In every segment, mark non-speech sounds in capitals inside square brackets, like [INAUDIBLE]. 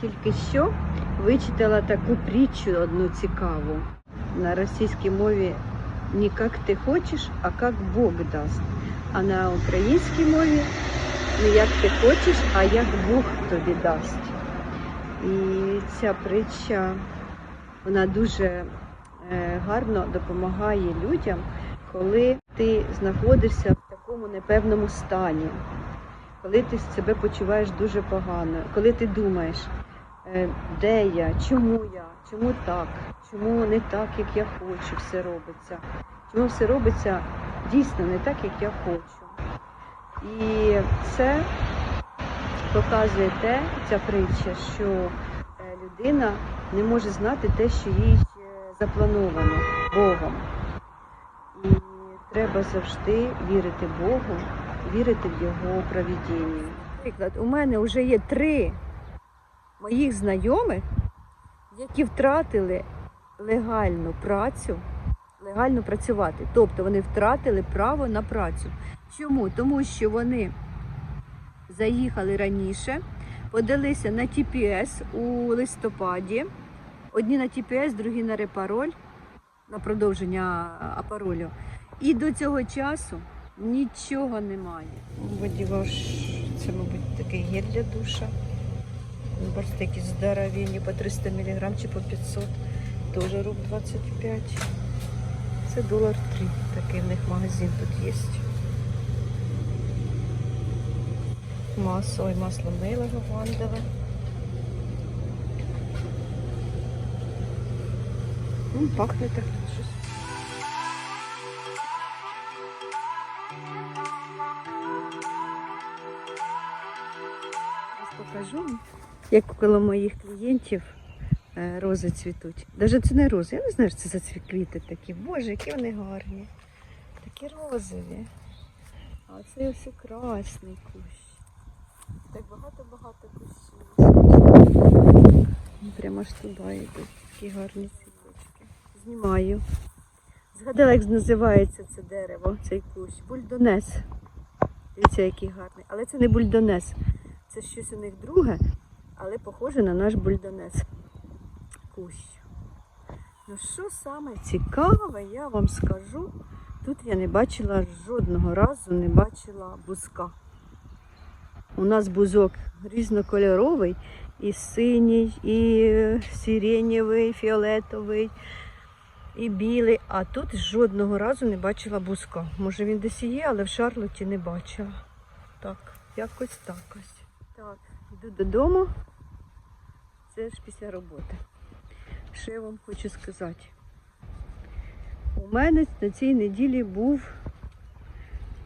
Тільки що вичитала таку притчу одну цікаву. На російській мові не як ти хочеш, а як Бог дасть. А на українській мові не як ти хочеш, а як Бог тобі дасть. І ця притча вона дуже е, гарно допомагає людям, коли ти знаходишся в такому непевному стані, коли ти себе почуваєш дуже погано, коли ти думаєш, де я, чому я, чому так, чому не так, як я хочу, все робиться, чому все робиться дійсно не так, як я хочу. І це показує те, ця притча, що е, людина не може знати те, що їй е, заплановано Богом. І треба завжди вірити Богу, вірити в Його провідіння. Наприклад, у мене вже є три моїх знайомих, які втратили легальну працю, легально працювати. Тобто вони втратили право на працю. Чому? Тому що вони заїхали раніше, подалися на TPS у листопаді. Одні на TPS, другі на репароль, на продовження а, паролю. І до цього часу нічого немає. Водіваш, це, мабуть, такий гель для душа. Бачите, такі здоровенні по 300 мг чи по 500. Теж руб 25. Це долар 3. Такий в них магазин тут є. Масло, ой, масло миле лавандове. М, Пахне так щось. Як коло моїх клієнтів е, рози цвітуть. Навіть це не рози, я не знаю, що це за цвіт квіти такі. Боже, які вони гарні. Такі розові. А це ось красний кущ. Так багато-багато кущів. Прямо аж туди йдуть. Такі гарні цвіточки. Знімаю. Згадала, як називається це дерево, цей кущ. Бульдонес. Дивіться, який гарний. Але це не бульдонес. Це щось у них друге, але похоже на наш бульдонес. Кущ. Ну що саме цікаве, я вам скажу. Тут я не бачила жодного разу, не бачила бузка. У нас бузок різнокольоровий, і синій, і сиренєвий, фіолетовий, і білий. А тут жодного разу не бачила бузка. Може він десь є, але в Шарлоті не бачила. Так, якось так ось. Так, йду додому. Це ж після роботи. Що я вам хочу сказати? У мене на цій неділі був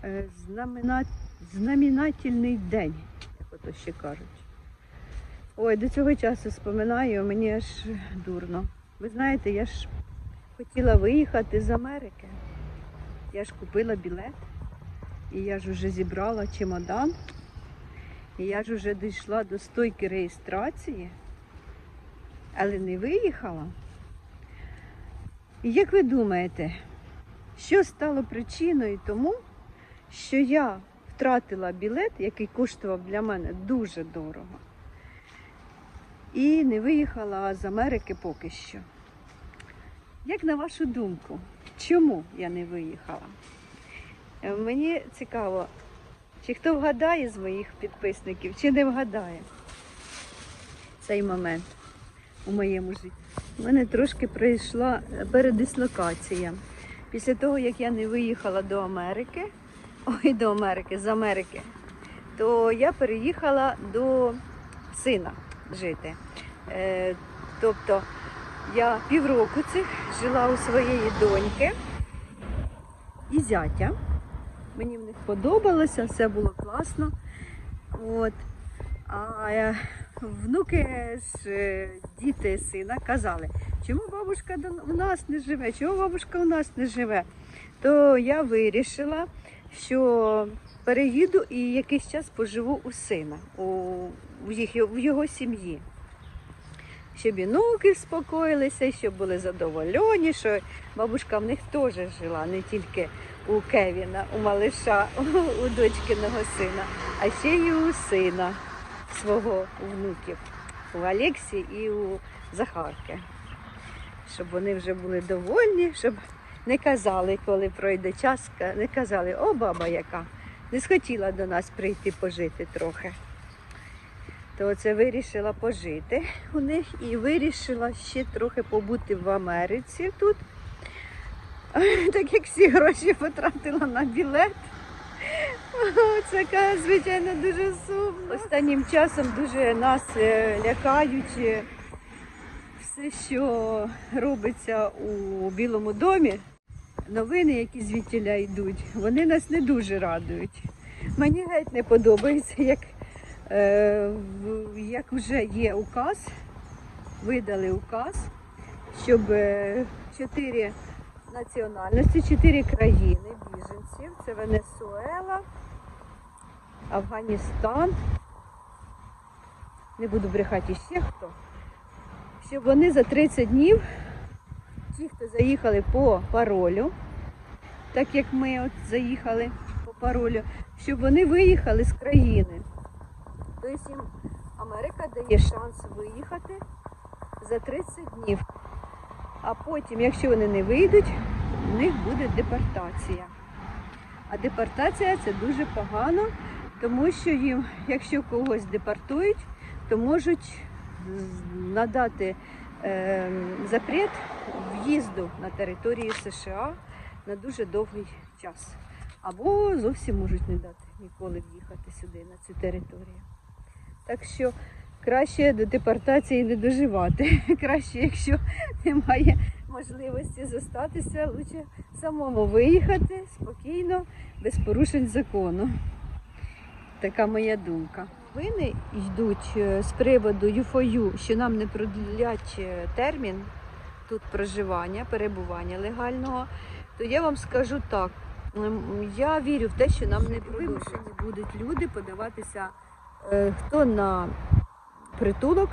е, знамена... знаменательний день, як ото ще кажуть. Ой, до цього часу споминаю, мені аж дурно. Ви знаєте, я ж хотіла виїхати з Америки. Я ж купила білет, і я ж вже зібрала чемодан, і я ж вже дійшла до стойки реєстрації, але не виїхала. І як ви думаєте, що стало причиною тому, що я втратила білет, який коштував для мене дуже дорого, і не виїхала з Америки поки що? Як на вашу думку, чому я не виїхала? Мені цікаво, чи хто вгадає з моїх підписників, чи не вгадає цей момент у моєму житті. У мене трошки пройшла передислокація. Після того, як я не виїхала до Америки, ой, до Америки, з Америки, то я переїхала до сина жити. Е, тобто я півроку цих жила у своєї доньки і зятя. Мені в них подобалося, все було класно. От. А е, внуки ж е, діти сина казали, чому бабушка у нас не живе, чому бабушка у нас не живе. То я вирішила, що переїду і якийсь час поживу у сина, у, їх, в його сім'ї. Щоб і внуки спокоїлися, щоб були задоволені, що бабушка в них теж жила, не тільки у Кевіна, у малиша, у дочкиного сина, а ще й у сина свого внуків. у Алексі і у Захарки. Щоб вони вже були довольні, щоб не казали, коли пройде час, не казали, о, баба яка, не схотіла до нас прийти пожити трохи. То оце вирішила пожити у них і вирішила ще трохи побути в Америці тут. [LAUGHS] Так як всі гроші потратила на білет. Це звичайно дуже сумно. Останнім часом дуже нас е, лякають е, все, що робиться у Білому домі. Новини, які звідтіля йдуть, вони нас не дуже радують. Мені геть не подобається, як, е, як вже є указ, видали указ, щоб е, чотири національності, чотири країни біженців. Це Венесуела, Афганістан. Не буду брехати ще хто. Щоб вони за 30 днів, ті, хто заїхали по паролю, так як ми от заїхали по паролю, щоб вони виїхали з країни. Тобто їм Америка дає шанс виїхати за 30 днів. А потім, якщо вони не вийдуть, в них буде депортація. А депортація це дуже погано, тому що їм, якщо когось депортують, то можуть надати е, запрет в'їзду на територію США на дуже довгий час. Або зовсім можуть не дати ніколи в'їхати сюди, на цю територію. Так що краще до депортації не доживати. [LAUGHS] Краще, якщо немає можливості зостатися, лучше самому виїхати спокійно, без порушень закону. Така моя думка. Новини йдуть е, з приводу ЮФОЮ, що нам не продлять е, термін тут проживання, перебування легального, то я вам скажу так. Я вірю в те, що нам не вимушені будуть люди подаватися е, хто на притулок,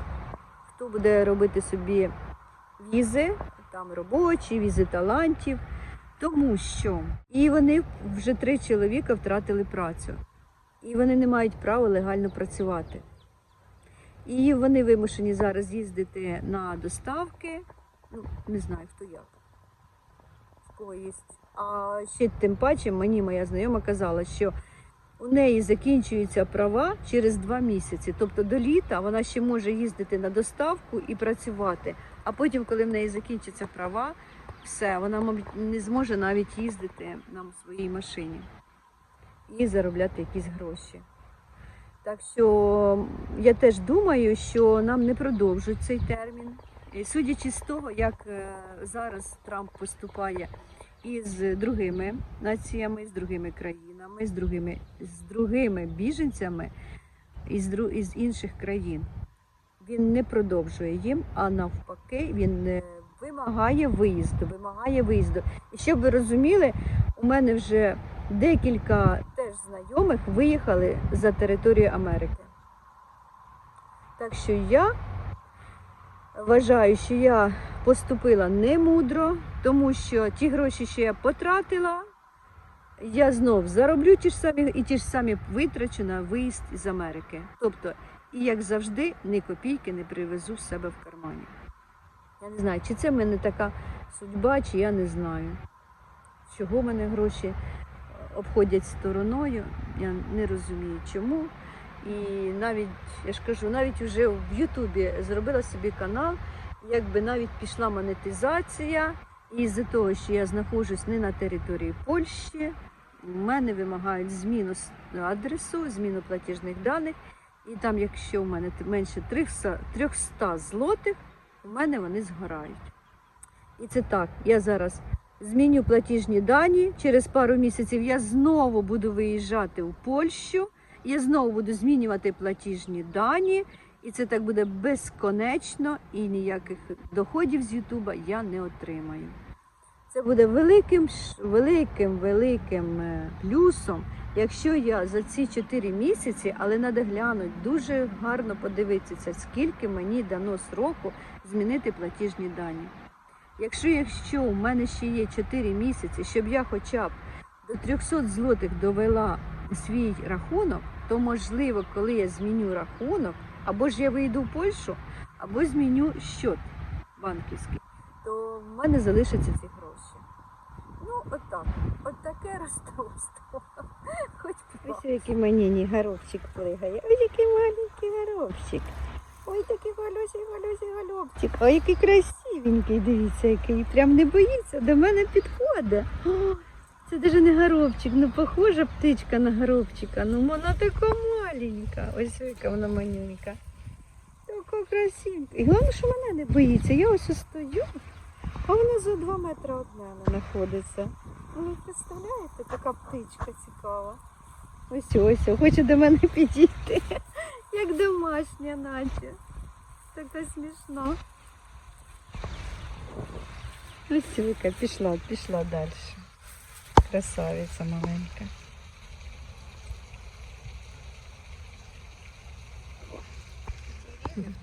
хто буде робити собі візи, там робочі, візи талантів, тому що і вони вже три чоловіка втратили працю, і вони не мають права легально працювати. І вони вимушені зараз їздити на доставки. Ну, не знаю хто як. В кого. А ще тим паче мені моя знайома казала, що у неї закінчуються права через два місяці. Тобто до літа вона ще може їздити на доставку і працювати. А потім, коли в неї закінчаться права, все, вона, мабуть, не зможе навіть їздити на своїй машині і заробляти якісь гроші. Так що я теж думаю, що нам не продовжують цей термін. Судячи з того, як е, зараз Трамп поступає із другими націями, з другими країнами, з другими, з другими біженцями із, із інших країн. Він не продовжує їм, а навпаки, він е, вимагає виїзду, вимагає виїзду. І щоб ви розуміли, у мене вже декілька теж знайомих виїхали за територію Америки. Так що я вважаю, що я поступила немудро, тому що ті гроші, що я потратила, я знов зароблю ті ж самі і ті ж самі витрачу на виїзд із Америки. Тобто, і як завжди, ні копійки не привезу в себе в кармані. Я не знаю, чи це в мене така судьба, чи я не знаю. Чого в мене гроші обходять стороною, я не розумію чому. І навіть, я ж кажу, навіть вже в Ютубі зробила собі канал, якби навіть пішла монетизація. І з-за того, що я знаходжусь не на території Польщі, в мене вимагають зміну адресу, зміну платіжних даних. І там, якщо в мене менше 300 300 злотих, у мене вони згорають. І це так, я зараз зміню платіжні дані. Через пару місяців я знову буду виїжджати у Польщу. Я знову буду змінювати платіжні дані, і це так буде безконечно, і ніяких доходів з Ютуба я не отримаю. Це буде великим, великим, великим е, плюсом, якщо я за ці 4 місяці, але треба глянути, дуже гарно подивитися, скільки мені дано сроку змінити платіжні дані. Якщо, якщо у мене ще є 4 місяці, щоб я хоча б до 300 злотих довела свій рахунок, то можливо, коли я зміню рахунок, або ж я вийду в Польщу, або зміню счет банківський, то в мене залишаться ці гроші. Ну, отак. От таке розстройство. Хоч Ось який маніні горобчик плигає. Ой, який маленький горобчик. Ой, такий голюсий, голюсий голубчик. Ой, який красивенький, дивіться, який. Прям не боїться, до мене підходить. О, це навіть не горобчик, ну похожа птичка на горобчика. Ну вона така маленька. Ось яка вона манюнька. Така красивенька. І головне, що мене не боїться. Я ось стою, а вона за два метри від мене знаходиться. Ну, ви представляєте, така птичка цікава. Ось ось, хоче до мене підійти. Як домашня, наче. Така смішна. Ось Віка пішла, пішла далі. Красавиця маленька.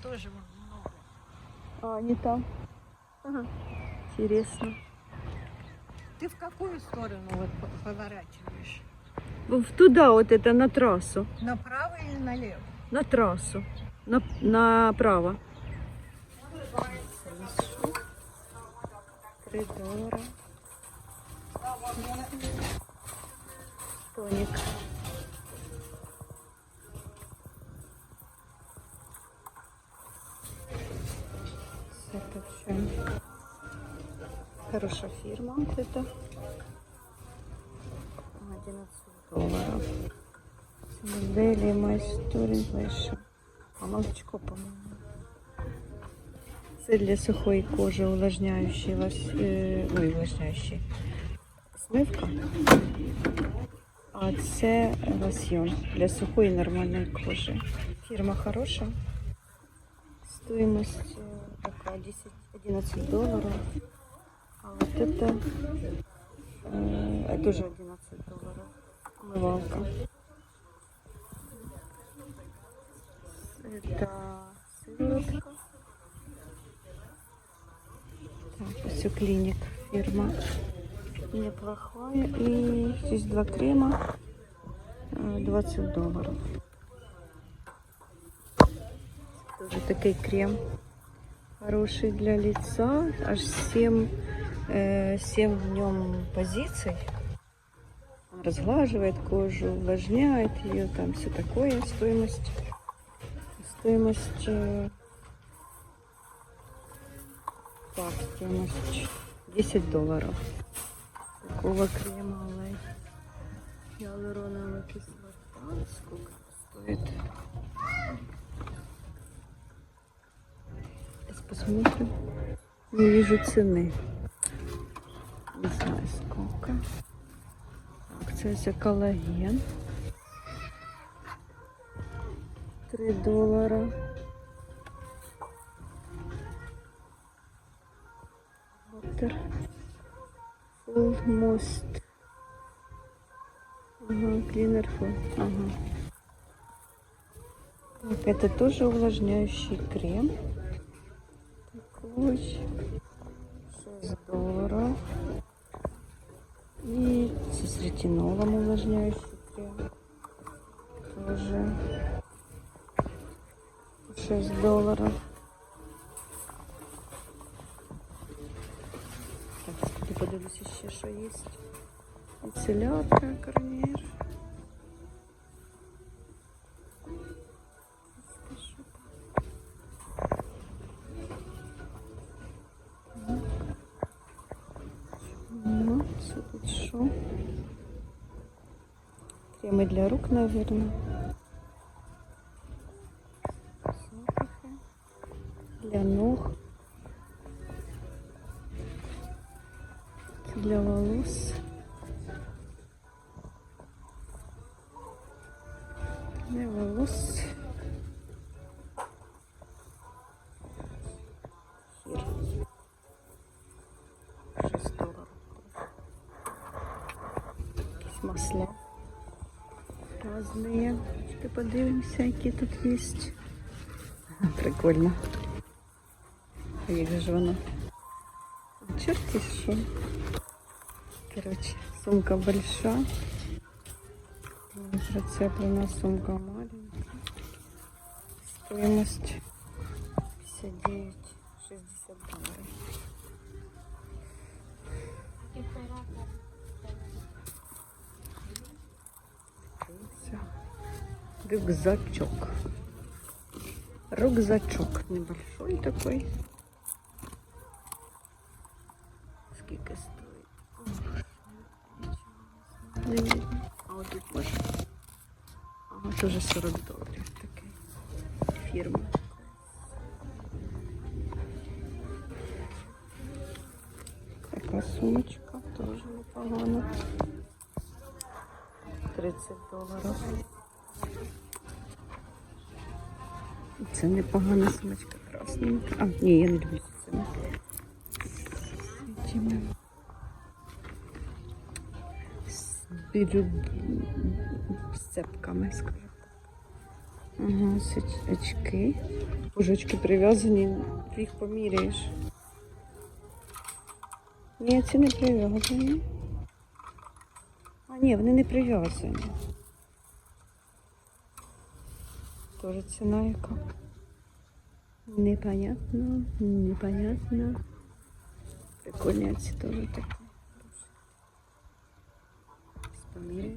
Тоже много. А, не там. Ага. Интересно. Ты в какую сторону вот по- поворачиваешь? В- Туда вот это, на трассу. Направо или налево? На трассу. На, направо. Три доллара. Тоник. Хорошая фирма вот это. 11 долларов. Модели майстурин вийшов. А молочко, по-моєму. Це для сухої кожи увлажняючий лос... е, ой, увлажняючий смивка. А це лосьйон для сухої нормальної кожи. Фірма хороша. Стоимость е, така 10, 11 долларов. А вот это э, тоже 11 долларов. Умывалка. Это сыворотка. Так, все клиник фирма. Неплохая. И здесь два крема. э, 20 долларов. Тоже такой крем. Хороший для лица. Аж 7, э, 7 в нем позиций. Разглаживает кожу, увлажняет ее, там все такое. Стоимость. Стоимость. э, Так, стоимость 10 долларов. Такого крема. Гиалуроновая кислота. Сколько стоит? Сейчас посмотрим. Не вижу цены. Не знаю сколько. Акция за коллаген. 3 доллара. Вотер. Full Most. Ага, Cleaner Full. Ага. Так, это тоже увлажняющий крем. Такой. 6 долларов. И с ретинолом увлажняющий крем. Тоже 6 долларов. Так, подивлюся ще, що є. Ецелятка, гарнір. Для рук, наверное. Для ног. Для волос. Для волос. Хір. 6 долларов. Якісь масла. Разные. Ты подивимося, які тут есть. Прикольно. А як же воно? Черти що? Короче, сумка большая. Зацеплена сумка маленькая. Стоимость 59, 60 долларов. Все. Рюкзачок. Рюкзачок небольшой такой. Сколько стоит? Не видно. А вот тут може. А от уже 40 доларів такий. Фірма. Така сумочка теж непогана. 30 доларів. Це непогана сумочка красненька. А, ні, я не люблю цими. Бірю... з цепками, скажу. Ага, очки. Боже, очки прив'язані, ти їх поміряєш. Ні, ці не прив'язані. А, ні, вони не прив'язані. Тоже ціна яка. Непонятно, непонятно. Прикольні ці теж такі. Поміряю.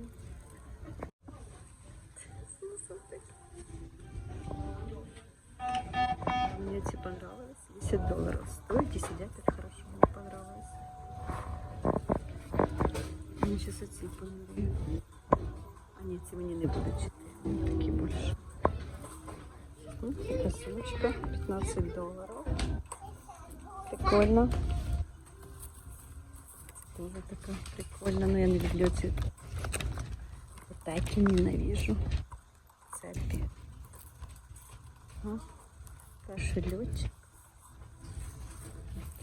Мне эти понравились. 10 долларов стоят и сидят так хорошо. Мне понравилось. Мне сейчас эти померяю. А нет, эти мне не будут 4. Они такие больше. Это сумочка. 15 долларов. Прикольно. Тоже такая прикольно. Но я не люблю эти вот такие ненавижу. Цепи. А, кошелечек.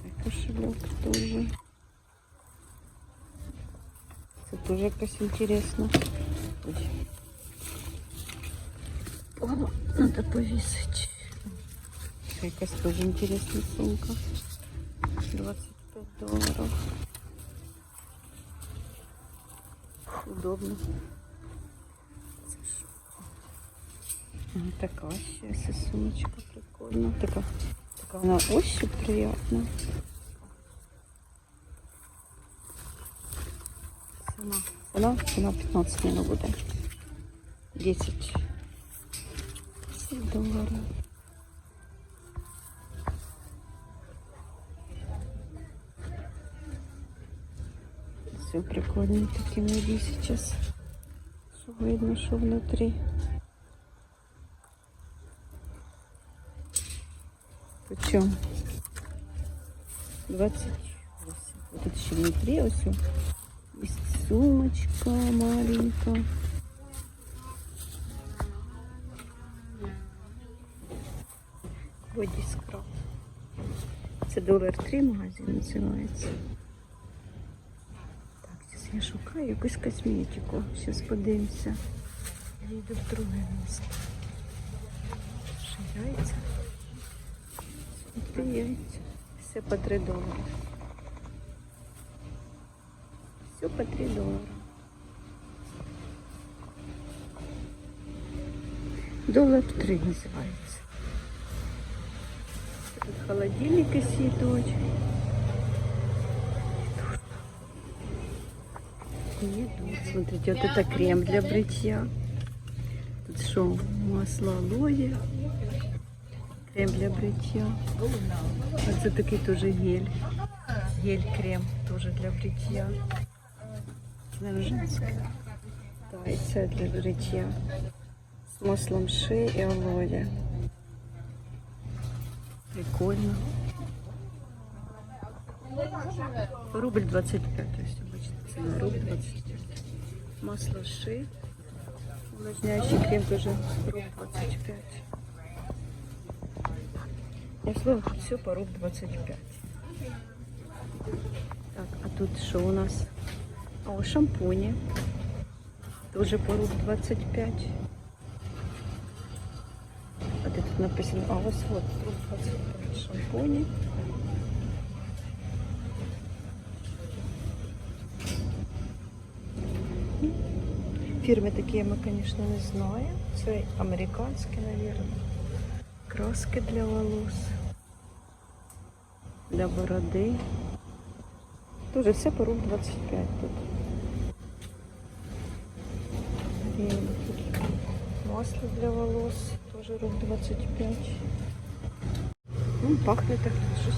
Так, кошелек тоже. Це тоже якось інтересно. Ой. О, надо повісити. Це якась тоже інтересна сумка. 25 долларов. Удобно. Це що? Ага, така ще ця сумочка прикольна. Така, така вона ощупь приятна. Ціна, ціна, ціна 15 не буде. 10. 10 доларів. Все прикольно такі нові сейчас. Що видно, що внутрі. Почем? 28. Вот тут еще внутри вот все. Есть сумочка маленькая. Скраб. Це долар 3 магазин називається. Так, зараз я шукаю якусь косметику. Зараз подивимося. Я йду в друге місце. Ще яйця. Смотри, яйця. Все по 3 долара. Все по 3 долара. Доллар 3 называется. Тут холодильник и съедочек. Еду. Смотрите, вот это крем для бритья. Тут что, масло алоэ. Крем для бритья. Оце такий тоже гель. Гель-крем тоже для бритья. Наверное. Да, для бритья. З маслом ши і алоэ. Прикольно. Рубль 25, то есть обычно цена рубль 25. Масло ши. Увлажняющий крем тоже рубль 25. Я слово, все по рубль 25. Так, а тут что у нас? О, шампуни. Тоже по рубль 25. Написано? А, вот вот, рубль 25 шампуни. Фирмы такие мы, конечно, не знаем. Це американські, наверное. Краски для волос. Для бороди. Тоже все по рук 25 тут. І тут масло для волос. Тоже рук 25. Ну, пахне так щось.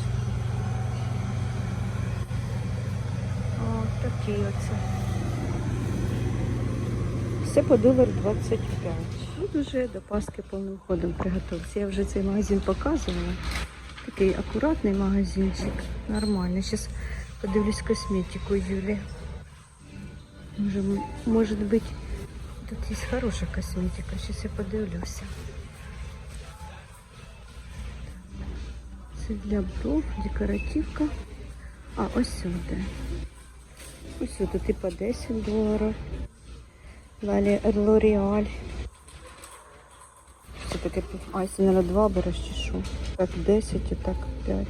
О, такі оце. Все по долар 25. Тут уже до Пасхи повним ходом приготувався. Я вже цей магазин показувала. Такий акуратний магазинчик. Нормальний. Зараз подивлюсь косметику Юлі. Може, м- може бути, тут є хороша косметика. Зараз я подивлюся. Це для бров, декоративка. А, ось сюди. Ось сюди, типа 10 доларів. Далі L'Oreal. Це таке, а, це, наверное, два береш чи що? Так 10 і так 5.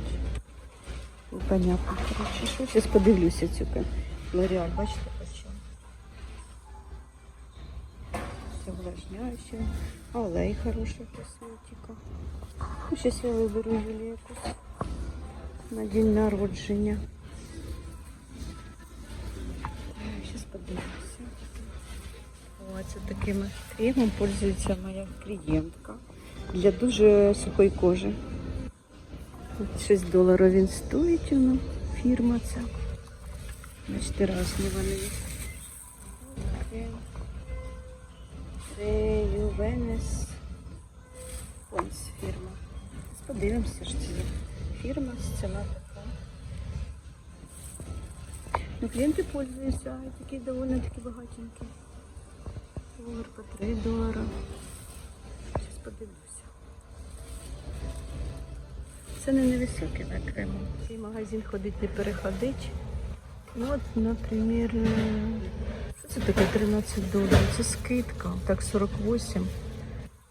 Ну, понятно, коротше, що. Зараз подивлюся цю L'Oreal, бачите, увлажняюче. Олей хороша косметика. Ну, зараз я виберу Юлі якусь на день народження. Зараз подивлюся. О, таким кремом пользується моя клієнтка для дуже сухої кожи. 6 доларів він стоїть, воно, фірма ця. Бачите, різні вони. Це Ювенес Понс фірма. Подивимося, що це фірма, ціна така. Ну, клієнти пользуються, такі доволі такі багатенькі. Долар по 3 долара. Зараз подивлюся. Це не невисоке на Крему. Цей магазин ходить не переходить. Ну от, наприклад, це таке 13 доларів? Це скидка. Так, 48.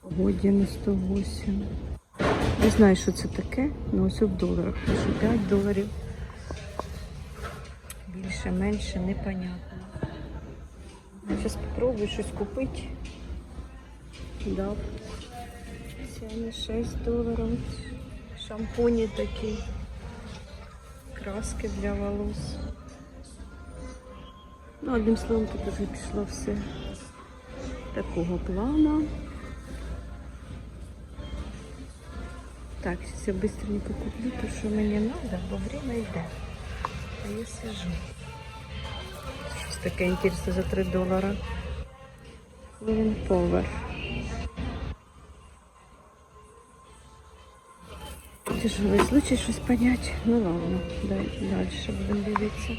Годі на 108. Не знаю, що це таке, але ось в доларах. 5 доларів. Більше, менше, непонятно. Зараз спробую щось купити. Дав. Ціни 6 доларів. Шампуні такі. Краски для волос. Ну, одним словом, тут вже пішло все такого плану. Так, сейчас я быстренько куплю то, что мне надо, бо время йде. А я сижу. Щось таке інтересне за 3 долара. Living Power. Тяжелый случай щось понять. Ну ладно, дальше будемо дивитися.